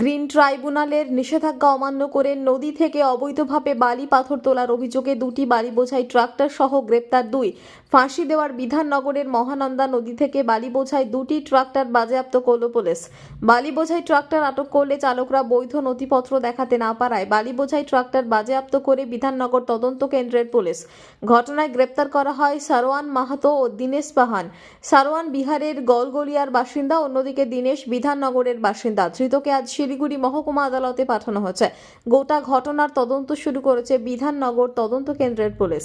Green ট্রাইব্যুনালের নিষেধাজ্ঞা অমান্য করে নদী থেকে অবৈধভাবে বালি পাথর তোলার অভিযোগে দুটি বালি বোঝাই ট্রাক্টর সহ গ্রেপ্তার দুই। ফাঁসি দেওয়ার বিধাননগরের মহানন্দা নদী থেকে বালি বোঝাই দুটি ট্রাক্টর বাজেয়াপ্ত করল পুলিশ। বালি বোঝাই ট্রাক্টর আটক করলে চালকরা বৈধ নথিপত্র দেখাতে না পারায় বালি বোঝাই ট্রাক্টর বাজেয়াপ্ত করে বিধাননগর তদন্ত কেন্দ্রের পুলিশ। ঘটনায় গ্রেপ্তার করা হয় সারোয়ান মাহাতো ও দীনেশ পাহান। সারোয়ান বিহারের গলগলিয়ার বাসিন্দা, অন্যদিকে দীনেশ বিধাননগরের বাসিন্দা। ধৃতকে আজ শিলিগুড়ি মহকুমা আদালতে পাঠানো হয়েছে। গোটা ঘটনার তদন্ত শুরু করেছে বিধাননগর তদন্ত কেন্দ্রের police.